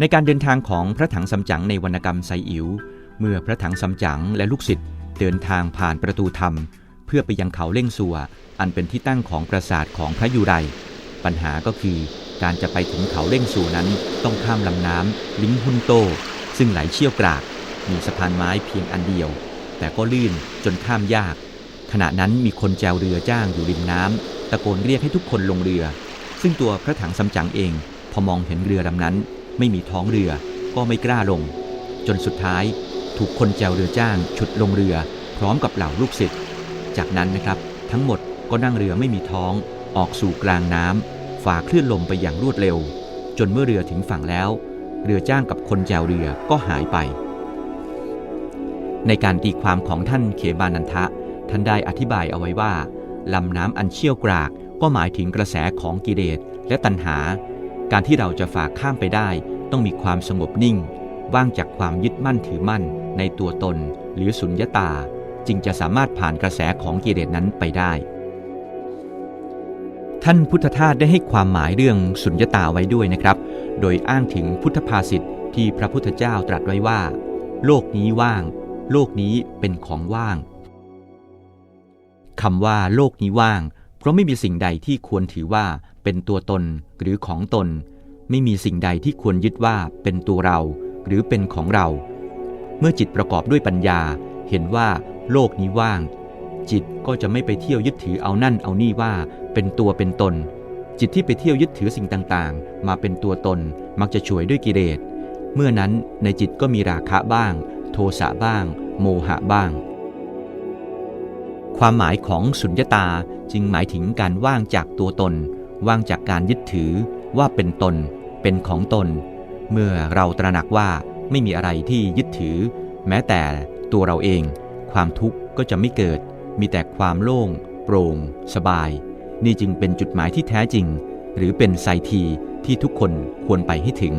ในการเดินทางของพระถังสำจั๋งในวรรณกรรมไซอิ๋วเมื่อพระถังสำจั๋งและลูกศิษย์เดินทางผ่านประตูธรรม เพื่อไปยังเขาเล่งซัว อันเป็นที่ตั้งของปราสาทของพระยูไร ปัญหาก็คือการจะไปถึงเขาเล่งซัวนั้นต้องข้ามลำน้ำลิงฮุนโต ซึ่งไหลเชี่ยวกราก มีสะพานไม้เพียงอันเดียว แต่ก็ลื่นจนข้ามยาก ขณะนั้นมีคนแจวเรือจ้างอยู่ริมน้ำตะโกนเรียกให้ทุกคนลงเรือ ซึ่งตัวพระถังสำจั๋งเองพอมองเห็นเรือลำนั้น ไม่มีท้องเรือก็ไม่กล้าลง จนสุดท้ายถูกคนแจวเรือจ้าง ฉุดลงเรือ พร้อมกับเหล่าลูกศิษย์จากนั้นนะครับ ทั้งหมดก็นั่งเรือไม่มีท้อง ออกสู่กลางน้ำฝ่าคลื่นลมไปอย่างรวดเร็ว จนเมื่อเรือถึงฝั่งแล้ว เรือจ้างกับคนแจวเรือก็หายไป ในการตีความของท่านเขบานันทะ ท่านได้อธิบายเอาไว้ว่าลำน้ำอันเชี่ยวกรากก็หมายถึงกระแสของกิเลสและตัณหา การที่เราจะฝ่าข้ามไปได้ ต้องมีความสงบนิ่ง ว่างจากความยึดมั่นถือมั่น ในตัวตน หรือสุญญตา จึงจะสามารถผ่านกระแสของกิเลสนั้นไปได้ ท่านพุทธทาสได้ให้ความหมายเรื่องสุญญตาไว้ด้วยนะครับ โดยอ้างถึงพุทธภาษิตที่พระพุทธเจ้าตรัสไว้ว่า โลกนี้ว่าง โลกนี้เป็นของว่างคำว่าโลกนี้ว่าง เพราะไม่มีสิ่งใดที่ควรถือว่า เป็นตัวตนหรือของตน ไม่มีสิ่งใดที่ควรยึดว่าเป็นตัวเรา หรือเป็นของเรา เมื่อจิตประกอบด้วยปัญญา เห็นว่าโลกนี้ว่าง จิตก็จะไม่ไปเที่ยวยึดถือเอานั่นเอานี่ว่า เป็นตัวเป็นตน จิตที่ไปเที่ยวยึดถือสิ่งต่างๆ มาเป็นตัวตนมักจะช่วยด้วยกิเลสเมื่อนั้นในจิตก็มีราคะบ้าง โทสะบ้าง โมหะบ้างความหมายของสุญญตาจึงหมายถึงการว่างจากตัวตน ว่างจากการยึดถือว่าเป็นตน เป็นของตน เมื่อเราตระหนักว่าไม่มีอะไรที่ยึดถือ แม้แต่ตัวเราเอง ความทุกข์ก็จะไม่เกิด มีแต่ความโล่ง โปร่ง สบาย นี่จึงเป็นจุดหมายที่แท้จริง หรือเป็นไซทีที่ทุกคนควรไปให้ถึง